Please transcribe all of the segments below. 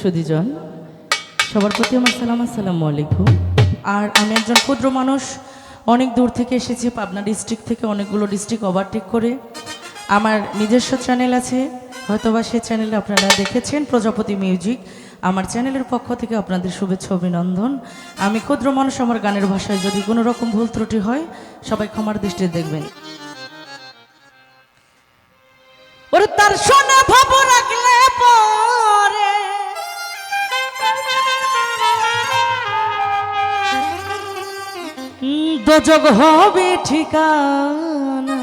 সুদীজন, সবার প্রতি আমার সালাম, আসসালামু আলাইকুম। আর আমি একজন ক্ষুদ্র মানুষ, অনেক দূর থেকে এসেছি, পাবনা ডিস্ট্রিক্ট থেকে অনেকগুলো ডিস্ট্রিক্ট ওভারটেক করে। আমার নিজস্ব চ্যানেল আছে, হয়তোবা সেই চ্যানেলে আপনারা দেখেছেন, প্রজাপতি মিউজিক আমার চ্যানেলের পক্ষ থেকে আপনাদের শুভেচ্ছা, অভিনন্দন। আমি ক্ষুদ্র মানুষ, আমার গানের ভাষায় যদি কোনো রকম ভুল ত্রুটি হয়, সবাই ক্ষমার দৃষ্টিতে দেখবেন। ওরে তার সোনা ভাব রাখলে দোজগ হবে ঠিকানা।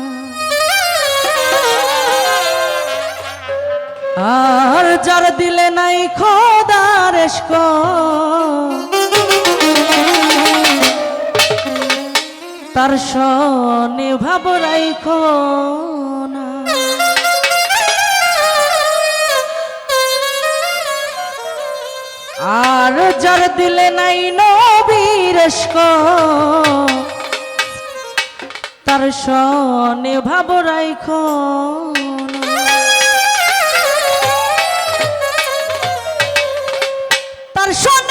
আর যার দিলে নাই খোদার তার সনে ভাব রাইখো না আর যার দিলে নাই নবীর সনে ভাব রাইখ। তার সনে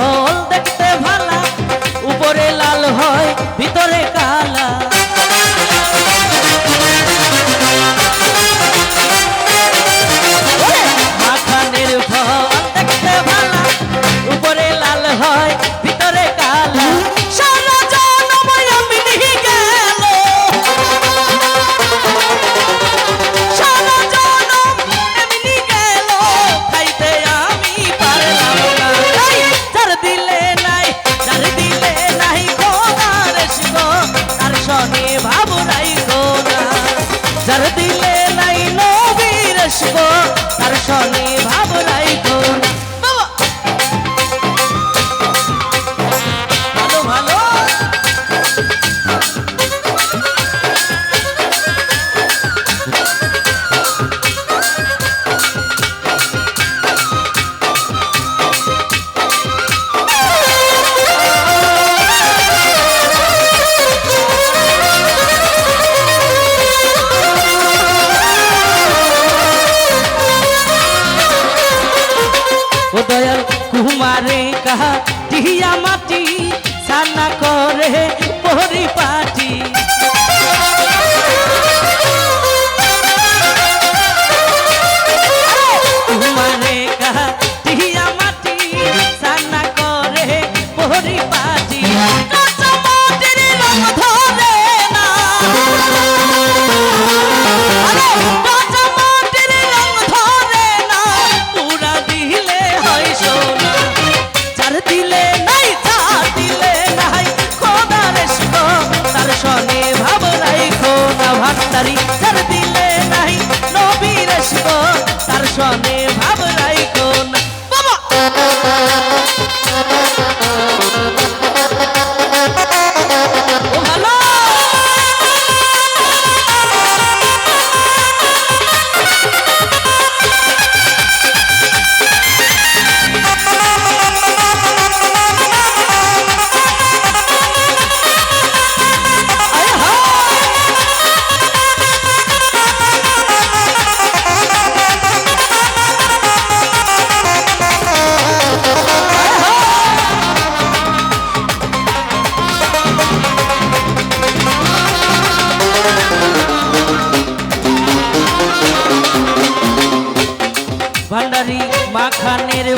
हो শিব তার সনে ভাব पारे कहा दिया माटी साना करे पोरी पाटी। সনে ভাব ভান্ডারি